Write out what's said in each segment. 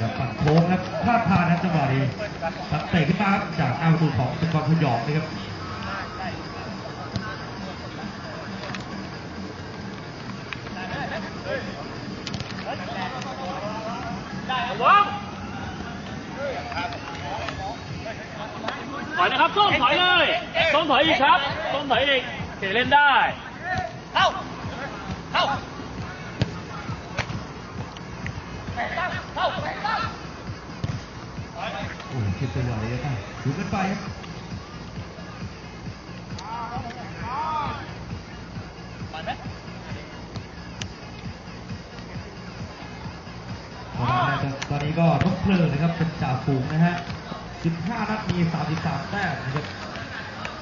จะปัดโค้งครับพลาดพลาดนะจังหวะนี้ตัดเตะขึ้นมาครับจากหน้าประตูของสุกรพยองนะครับถอยนะครับส้มถอยเลยส้มถอยอีกครับส้มถอยอีกเขเล่นได้ เข้า เข้าเข้า โอ้โหคิดตัวใหญ่เลยนะดูกันไปครับตอนนี้ก็นกเพลิงนะครับเป็นจ่าฝูงนะฮะ 15 นัดมี 33 แต้มนะครับ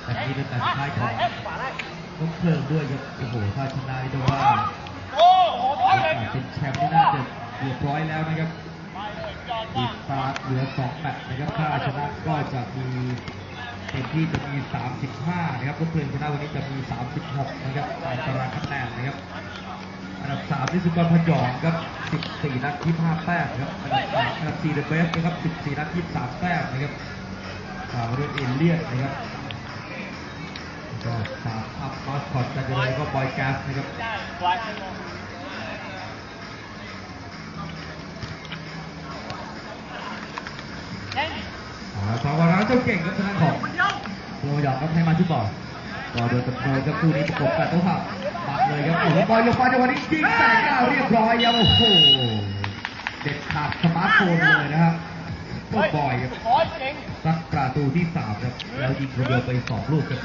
แต่นี้เป็นแต่ท้ายของนกเพลิงด้วยครับโอ้โหถ้าชนะนี่ต้องว่าโอ้โหถอยเลยเป็นแชมป์นี่น่าจะเรียบร้อยแล้วนะครับ อีกตาเหลือ2แมตช์นะครับถ้าชนะก็จะมีเต็มที่จะมี 35 นะครับนกเพลิงชนะวันนี้จะมี 36 นะครับตามตารางคะแนนนะครับ อันดับ3นี่สุกรพยองครับ 14 นัด25แต้มครับอันดับ3อันดับ4เดอะเบสนะครับ 14 นัด23แต้มนะครับตามมาด้วยเอเลียนนะครับก็สามอัพมาสคอตกันเลยแล้วก็บอยแก๊สนะครับ อ่าสองวาระเจ้าเก่งครับทางของโรยองครับให้มาที่บอลก็โดยกับโดยกับคู่นี้ประกบกันโต้หักปัดเลยครับโอ้โหบอลลงมาจังหวะนี้ยิงแตกหน้าเรียบร้อยครับโอ้โหเด็ดขาดสมาร์ทโฟนเลยนะครับก็บ่อยครับถอยเก่งซัดประตูที่สามครับแล้วยิงคนเดียวไปสองลูกครับ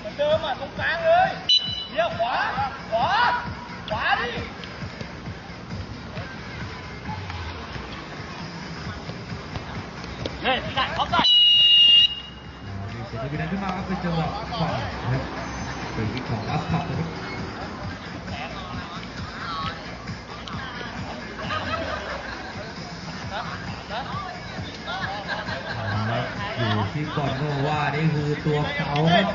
เหมือนเดิมอะตรงกลางเลยเลี้ยวขวาขวาขวาดิ เล่นได้เขาได้อ่ามีเสียงวินัยขึ้นมาเป็นจังหวะขวานะครับเป็นวิกของอัสพับนะครับอยู่ที่ก่อนโนว่านี่คือตัวเขาครับ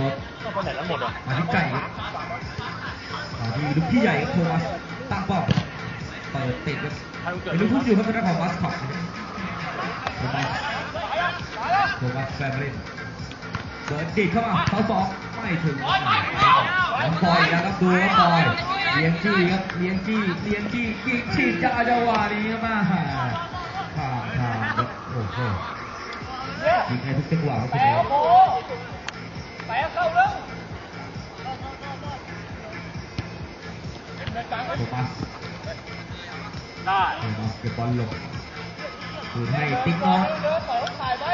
ทิกโนตก็คนไหนแล้วหมดอะมาที่ไก่ครับมาที่ลูกพี่ใหญ่ครับโทมัสตั้งป้อมเปิดติดครับเป็นลูกพุ่งอยู่ครับเป็นนักของมัสคอตนะครับโทมัสโทมัสแฟมิลี่เปิดดีดเข้ามาเท้าสองไม่ถึงน้องบอยแล้วครับดูครับบอยเลี้ยงจี้ครับเลี้ยงจี้เลี้ยงจี้ยิงฉีดยาจังหวะนี้มาผ่านทางครับโอ้โหยิงให้ทุกจังหวะครับคุณแปะเอ๋ โอ้โหแปะเข้าเร็วโทมัสได้โทมัสเก็บบอลลงคืนให้ติ๊กน้องเดินต่อแล้วถ่ายไว้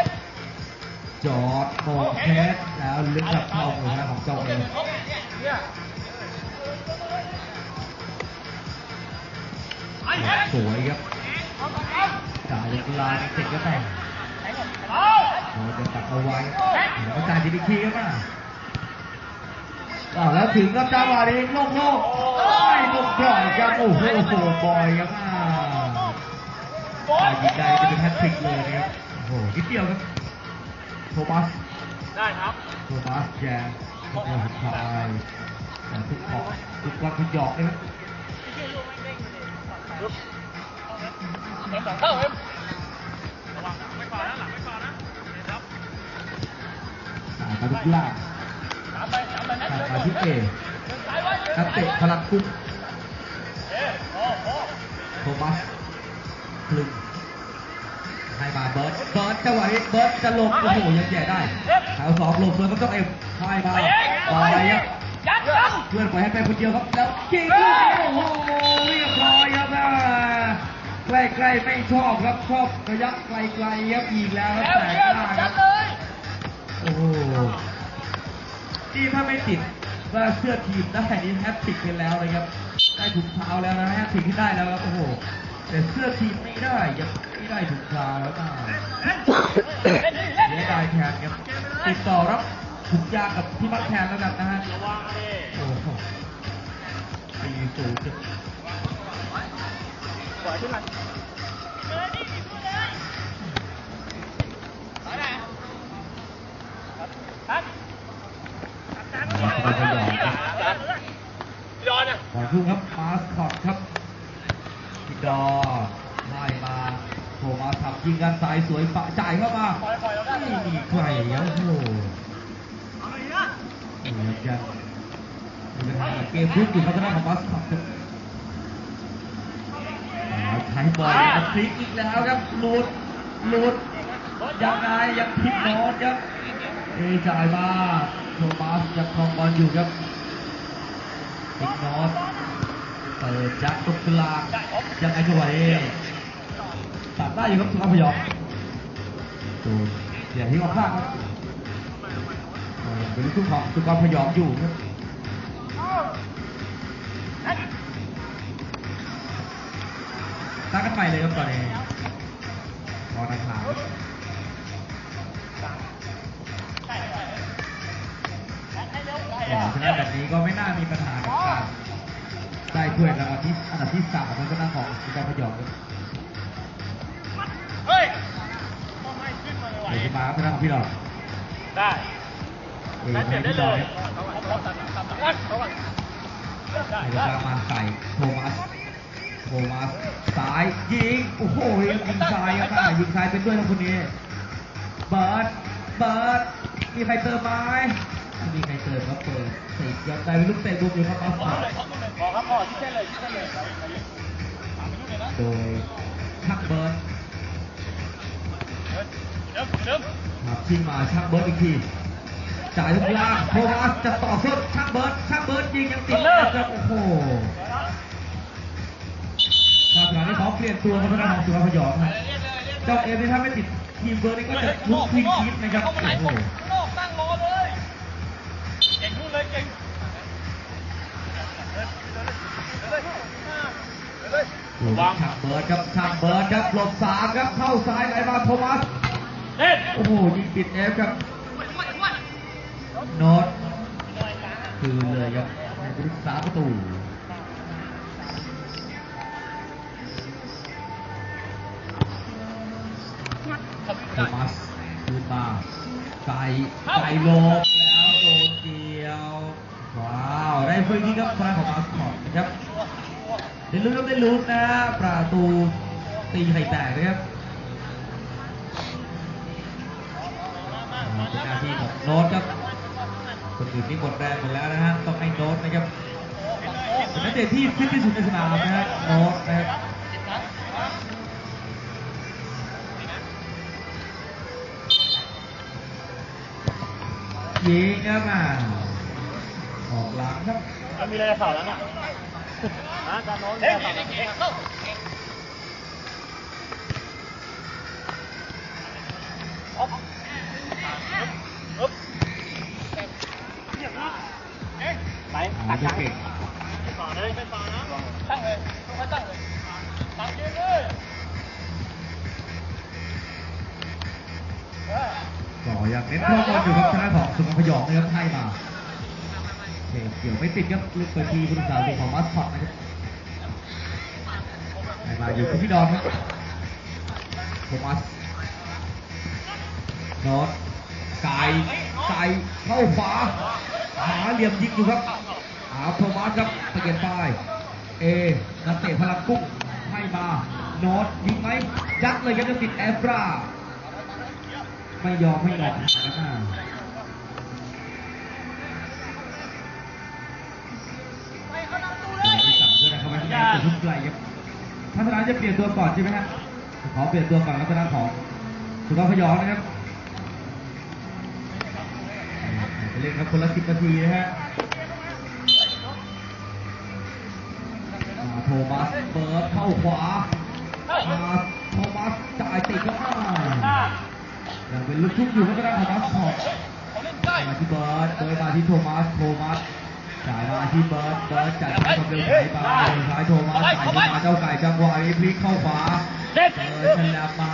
จอดโมงเทสแล้วลึกกับเข้ามือนะของเจ้าเองเนี่ยสวยครับจ่ายจากลายติดก็แต่งเอาเราจะตัดเอาไว้แล้วก็จ่ายทีอีกทีครับมา อ้าวแล้วถึงกับจังหวะนี้โล่งโล่งไม่ลงปล่อยครับโอ้โหโอ้โหบอยครับอ่าบอถ้าลยิงได้จะเป็นแฮตทริกเลยนะครับโอ้โหนิดเดียวครับโทมัสได้ครับโทมัสแจงทุกคนสุดท้ายแต่ทุกของทุกวันทุกหยอกนะครับเข้าเอ็มสายมาลุกล่างสามไปสามไปนะตัดมาที่เอถ่ายไว้นักเตะพลังคุ้มเอ๊ะโอ้โหโทมัสคลึงให้มาเบิร์ดเบิร์ดจังหวะนี้เบิร์ดจะหลบโอ้โหยังแย่ได้แถวสองหลบเลยมันต้องเอ็มให้มาบอยครับยัดยัดเพื่อนปล่อยให้ไปคนเดียวครับแล้วยิงลูกนี้โอ้โหเรียบร้อยครับอ่าใกล้ๆไม่ชอบครับชอบระยะไกลๆครับอีกแล้วแล้แต่วเยี่ยมหน้าคยัรัดบเลยโอ้โห นี่ถ้าไม่ติดว่าเสื้อทีมได้นี่แฮตติกไปแล้วนะครับ ได้ถุงเท้าแล้วนะแฮตติกที่ได้แล้วครับโอ้โห แต่เสื้อทีมไม่ได้ยังไม่ได้ถุงเท้าแล้วนะเสียดายแทนครับติดต่อรับถุงยางกับพี่มัดแทนแล้วกันนะฮะระวังดิโอ้โหสี่ศูนย์ไปยิงกันสา มาไปหยอดครับยอนนะขอคู่ครับมาสคอตครับกิดอได้มาโผล่มาทับยิงกันสายสวยปะจ่ายเข้ามาไม่มีใครแล้วโอ้โหเหมือนจะมีปัญเกมรุกอยู่พัฒนาของมาสคอตใช้บอลพลิกอีกแล้วครับหลุดหลุดยังไงยังพลิกโน้ตครับเทจ่ายมา โทมัสยังครองบอลอยู่ครับพลิกนอนเปิดยัดตรงกลางยังไงจังหวะนี้ตัดได้อยู่ครับสุภาพยองดูเสียที่ออกข้างครับเป็นลูกของสุภาพยองอยู่ครับตั้งกันใหม่เลยครับตอนนี้บอลทางฉ แบบนี้ก็ไม่น่ามีปัญหากับการได้ถ้วยรางวัลที่อันดับที่สามของคณะของสุกรพยองครับเฮ้ยต้องให้ขึ้นมาเลยว่ะเดี๋ยวจะมาครับคณะของพี่หลอดได้เออให้พี่หลอดครับเขาตัดตัดตัดตัดเขาตัดได้ให้จะมาใส่โทมัสโทมัสซ้ายยิงโอ้โหยิงซ้ายครับอะยิงซ้ายเป็นด้วยนะคนนี้เบิร์ดเบิร์ดมีใครเติมไหม ไม่มีใครเติมครับเปิดติดครับได้เป็นลูกเตะบุกอยู่ครับออฟขอเลยขอครับขอที่เส้นเลยที่เส้นเลยโดยชักเบิร์ดเดิมเดิมครับชิงมาชักเบิร์ดอีกทีจ่ายลูกล่างโทมัสจะต่อสุดชักเบิร์ดชักเบิร์ดยิงยังติดนะครับโอ้โหถ้าสถานที่เขาเปลี่ยนตัวเขาทางของสุรพยองครับเจ้าเอฟนี่ถ้าไม่ติดทีมเบิร์ดนี่ก็จะลุกควินคิดนะครับเขาโอ้ไหนโหนอกตั้งรอ เลยเก่งนู่นเลยเก่งเลยดูชักเบิร์ดครับชักเบิร์ดครับหลบสามครับเข้าซ้ายไหลมาโทมัสเล่นโอ้โหยิงปิดเอฟครับโนตคือเลยครับในบริษาประตูโทมัสคืนมาใส่ใส่ลบ ทางของมาสคอตนะครับได้ลุ้นได้ลุ้นนะ ประตูตีไข่แตกนะครับเป็นหน้าที่ของโน้ตครับ คนอื่นนี่หมดแรงหมดแล้วนะฮะ ต้องให้โน้ตนะครับเป็นนักเตะที่ฟิตที่สุดในสนามนะฮะ โน้ตนะครับยิงครับอะออกหลังครับ มันมีอะไรจะสอนแล้วเนี่ยฮะการโน้นมีเฮ้ยอะไรสอนเก่งเข้าอ๊อฟอ๊อฟเอ๊ะไปอาจะเก่งต่อเลยไม่ต่อนะตั้งเลยต้องให้ตั้งเลยตั้งเกมเลยก็ยังเน้นข้อบอลอยู่ครับชนะของสุพรรณพยองนะครับให้มา เกี่ยวไม่ติดครับลูกเปิดทีผู้รักษาตัวของมัสคอตนะครับให้มาอยู่ที่พี่ดอนครับโทมัสนอตไก่ไก่เข้าขวาหาเหลี่ยมยิงอยู่ครับอาโทมัสครับเปลี่ยนไปเอนักเตะพลังกุ้งให้มาโนอตยิงไหมยัดเลยครับจะติดแอฟราไม่ยอมไม่ยอมนะครับ ไม่ใช่ตัวชุดไกลครับท่านประธานจะเปลี่ยนตัวก่อนใช่ไหมฮะขอเปลี่ยนตัวก่อนลักษณะของสุภาพพยองนะครับเล่นครับคนละสิบนาทีนะฮะโทมัสเปิดเข้าขวามาโทมัสจ่ายติดครับอ่ายังเป็นลูกทุ่งอยู่ครับทางด้านของมัสคอตเขาเล่นได้มาที่เบิร์ดเบิร์ดมาที่โทมัสโทมัส จ่ายมาที่เบิร์ดเบิร์ดจ่ายมาความเร็วไหลไปซ้ายโทมัสจ่ายขึ้นมาเจ้าไก่จังหวะนี้พลิกเข้าขวาเล่นเบิร์ดฉลับมา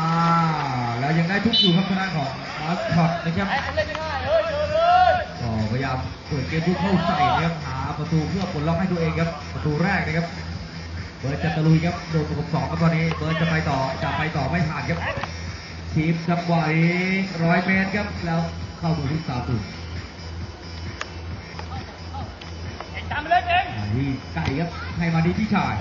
แล้วยังได้ทุกอยู่ครับทางด้านของมาสคอตนะครับไอ้เล่นเลยเจอเลยก็พยายามเปิดเกมทุกเข้าใส่นะครับหาประตูเพื่อปลดล็อกให้ตัวเองครับ ประตูแรกนะครับเบิร์ดจะตะลุยครับโดนประกบสองครับตอนนี้เบิร์ดจะไปต่อจะไปต่อไม่ผ่านครับทีมจังหวะนี้ร้อยเมตรครับแล้วเข้าดูที่สามศูนย์เก่ามไปเลยเก่งมาที่ไก่ครับให้มาที่พี่ชาย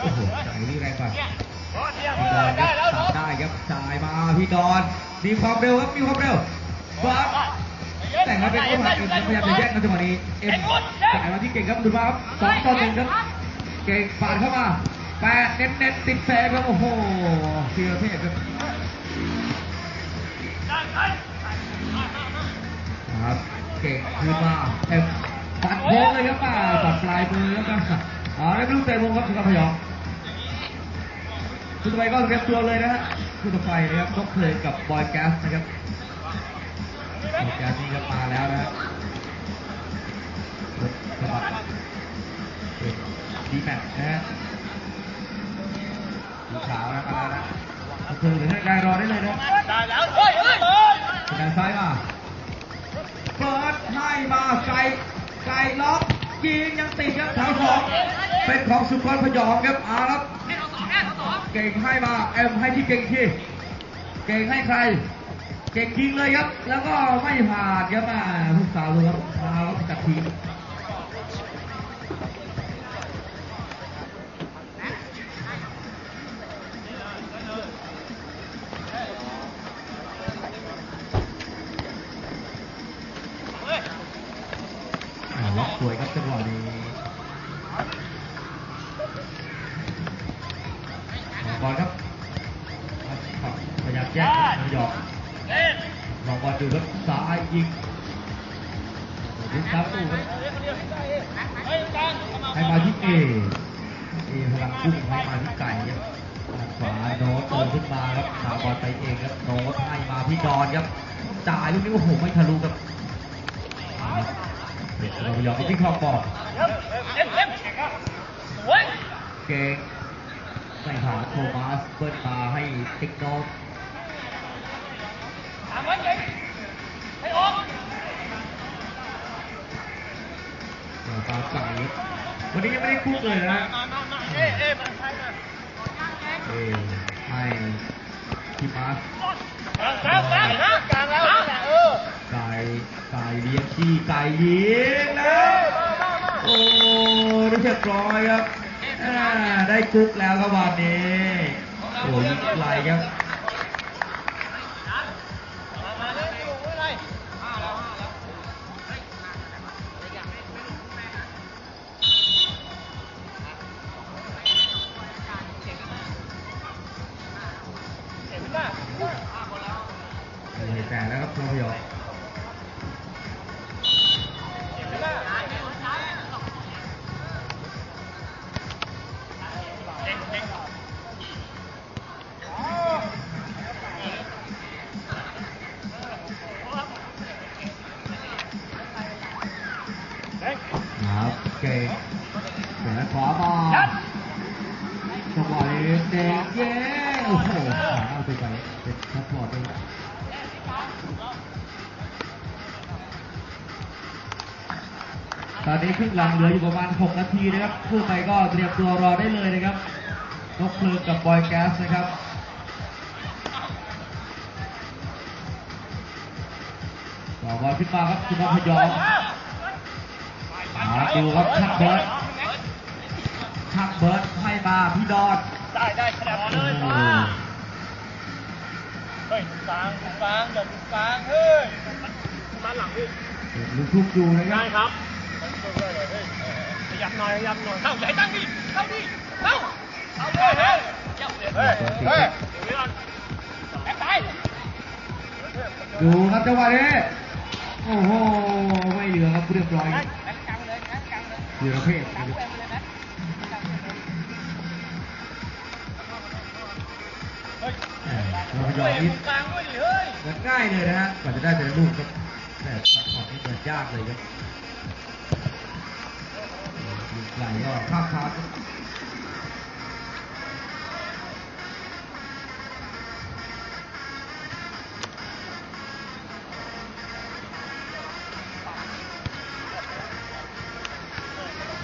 โอ้โหไก่นี่แรงไปเยี่ยมพี่บอลคได้รับแล้วตัเนาะดได้ครับจ่ายมาดอนมีความเร็วครับมีความเร็วบอลแต่งมาเป็นเข้ามาเอ็มพยายามจะแย่งกันจังหวะนี้เอ็มจ่ายมาที่เก่งครับดูมาครับสองต่อหนึ่งครับเก่งปาดเข้ามาแปดเน้นเน้นๆติดแซงครับโอ้โหเชียร์เทพครับครับเก่งขึ้นมาเอ็ม ปัดโค้งเลยครับป่าปัดปลายมือแล้วกันอ๋อได้ลูกเตะวงครับสุขพยองคุณต่อไปก็เตรียมตัวเลยนะฮะคุณต่อไปนะครับต้องเพลงกับบอยแก๊สนะครับบอยแก๊สนี่ก็มาแล้วนะฮะสบัดดีแมทนะฮะดูขาวนะมาแล้วนะก็คือให้กายรอได้เลยนะได้แล้วเฮ้ยเฮ้ยเป็นการซ้ายมาเปิดให้มา ไก่ไก่ล็อกยิงยังติดครับแถวสองเป็นของสุพรรณพยองครับอาครับเก่งให้มาเอ็มให้ที่เก่งที่เก่งให้ใคร เก่งยิงเลยครับ แล้วก็ไม่ผ่านครับมาผู้สาวเลยครับมาแล้วจัดทีม ลูกนี้โอ้โหไม่ทะลุครับเด็กเรายอมที่ครอบบอกเก่งใส่ขาโทมัสเปิดมาให้ติ๊กโนตถามว่าเก่งให้ออกวตาใส่วันนี้ยังไม่ได้คุกเลยนะเอ๊ะเอ๊ะมาใช่มเอให้ที่มาส ดีไก่ยิงแล้วโอ้ได้เรียบร้อยครับได้คุกแล้วครับวันนี้โอ้ยไหลครับ จังหวะนี้เด็กเย้โอ้โหเอาไปไปเป็นซัพพอร์ตเลยตอนนี้ครึ่งหลังเหลืออยู่ประมาณ 6 นาทีนะครับเพื่อไปก็เตรียมตัวรอได้เลยนะครับนกเพลิงกับบอยแก๊สนะครับต่อบอลขึ้นมาครับสุนพยองมาดูครับชักบิร์ดชักเบิร์ดให้ มาพี่ดอนได้ได้ขนาดโอ้เลยโหมาเฮ้ยกลางกลางอย่ากลางเฮ้ยมาหลังดิลูกทุกอยู่นะครัได้บครับขยับหน่อยขยับหน่อยเข้าใหญ่ตั้งดิเข้าดิเข้าเข้าเลยเฮ้ยเฮ้ยเฮ้ยแอบตายดูครับจังหวะนี้โอ้โหไม่เหลือครับเรียบร้อยแอบกลางเลยแอบกลางเลยเหลือเพศ ม่เราพยองนี่กลางด้วยดิเฮ้ยมันง่ายเลยนะฮะกว่าจะได้แต่ละลูกครับแต่ช็อตนี้เกิดยากเลยครับลูกไหลก็ข้ามคาครับ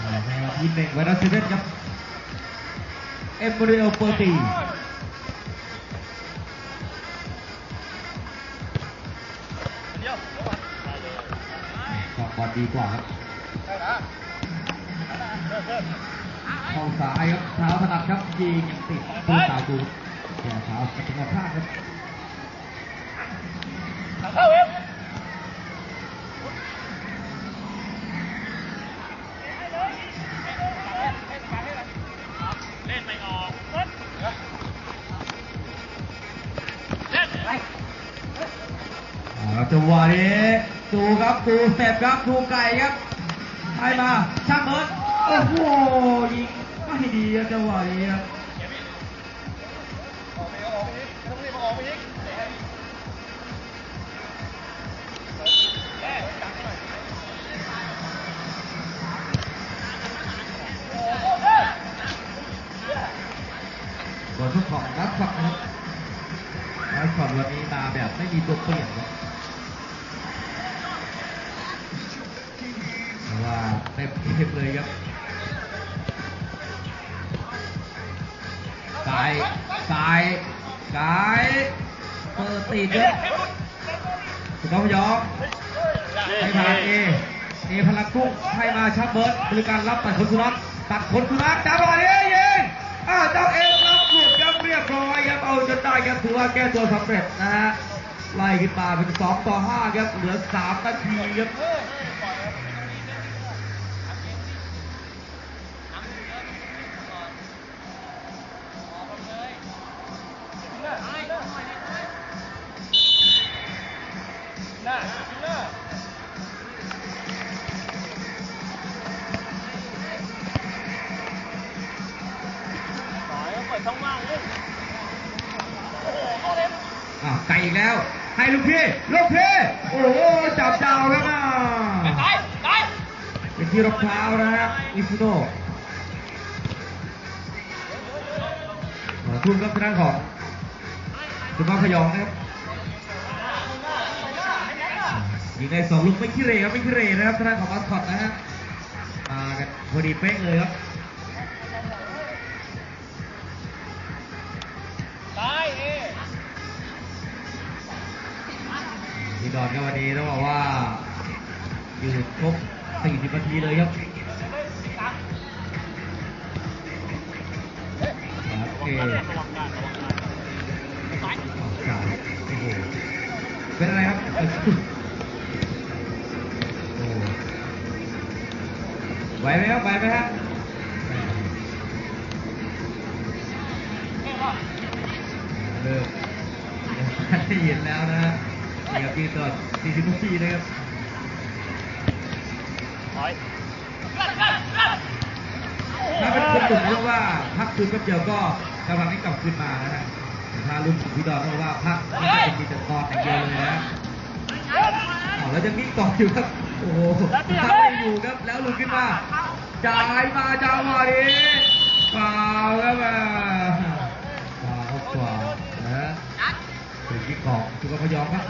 อ่าในวันที่หนึ่งไวรัสเซเว่นครับเอมเบรียลเปอร์ตี ดีกว่าครับได้ละเริ่มเริ่มเข้าซ้ายครับเท้าถนัดครับยิงยังติดตัวตาดูแก่เท้าจังหวะพลาดครับ ครับดูสเต็ปครับดูไก่ครับให้มาช่างเบิร์ดโอ้โหยิงไม่ดีจังหวะนี้ครับต้องรีบออกไปอีกส่วนทุกของนักขับนะครับนักขับวันนี้มาแบบไม่มีตัวเปลี่ยนครับ เต็มทีมเลยครับกายกายกายเปิดตีดครับสุดท้องยอมให้ทางเอเอพลังกุ้งให้มาชักเบิร์ดบริการรับตัดคนสุนัขตัดคนสุนัขจ้าบอลเอ้ยยิงอ้าวเจ้าเอรับหลุดครับเรียบร้อยครับเอาจนได้ครับถือว่าแก้ตัวสำเร็จนะฮะไล่ขึ้นมาเป็น2ต่อ5ครับเหลือ3นาทีครับ ที่รองเท้านะฮะอิซุโนะขอทุนครับทางด้านของสุภาพพยองนะครับยิงในสองลูกไม่ขี้เหร่ครับไม่ขี้เหร่นะครับทางด้านของมาสคอตนะฮะมากันพอดีเป๊ะเลยครับตายเอพี่ดอนก็วันนี้ต้องบอกว่าอยู่ครบ 40นาทีเลยครับโอเคโอ้โหเป็นอะไรครับโอ้ไหวไหมครับไหวไหมฮะเริ่มได้ยินแล้วนะฮะนี่ครับพี่ตอน40นาทีนะครับ ถอยถ้าเป็นคนกลุ่มเรียกว่าพักคืนแป๊บเดียวก็กำลังให้กลับคืนมานะฮะแต่ถ้ารุ่นของพี่ดอนก็ว่าพักนี่จะมีแต่ตอนอย่างเดียวเลยนะอ้าแล้วยังมีต่ออยู่ครับ โอ้โหทำไม่อยู่ครับ แล้วลุดขึ้นมาจ่ายมาจังหวะนี้เปล่าครับอะขวาเข้าขวานะฮะถึงที่ของสุกพยองครับ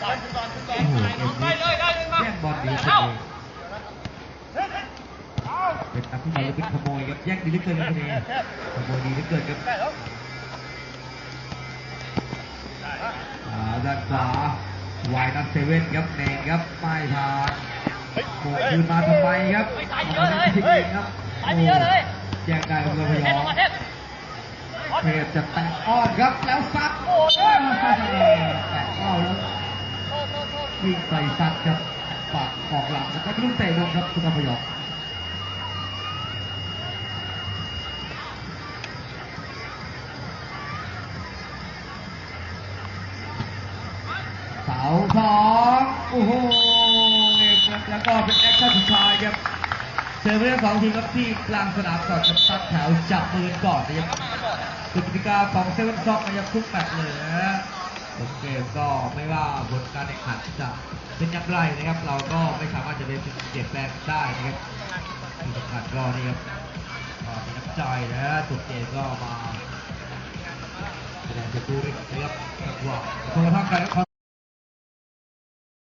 เบิร์ดจ่ายคุณตอนคุณตอนโอ้โหเอ็มไปนี้เลยได้เลยมาแย่งบอลดีจังเลยเป็นนักที่บอลแล้วเป็นขโมยครับแย่งดีเหลือเกินครับคนนี้ขโมยดีเหลือเกินครับได้แล้วอ่าด้านขวาไวนัทเซเว่นครับเนงครับไม่ผ่านโบกคืนมาทำไมครับสายเยอะเลยทิ้งเองครับสายเยอะเลยแย่งได้ครับคุณพยเทอพงมาเทพเทพจะแตะอ้อนครับแล้วซัดโอ้แตะอ้อนแล้ว วิ่งใส่ซัดครับปากออกหลังแล้วก็ลูกเตะลงครับคุณพยองเสาสองโอ้โหแล้วก็เป็นแอคชั่นสุดท้ายครับเจอเรื่องสองทีมครับที่กลางสนามก่อนกับตัดแถวจับปืนก่อนนะครับกติกาของเซเว่นซ็อกนะครับทุกแมตช์เลยนะฮะ ผลเกมก็ไม่ว่าผลการแข่งขันจะเป็นอย่างไรนะครับ เราก็ไม่สามารถจะเปเปลี่ยนแปลงได้นะครับที่สำคัญก็นี่ครับก็มีน้ำใจนะฮะจบเกมก็มาแสดงจุดดูด้วยนะครับจังหวะโทรทัศน์กัน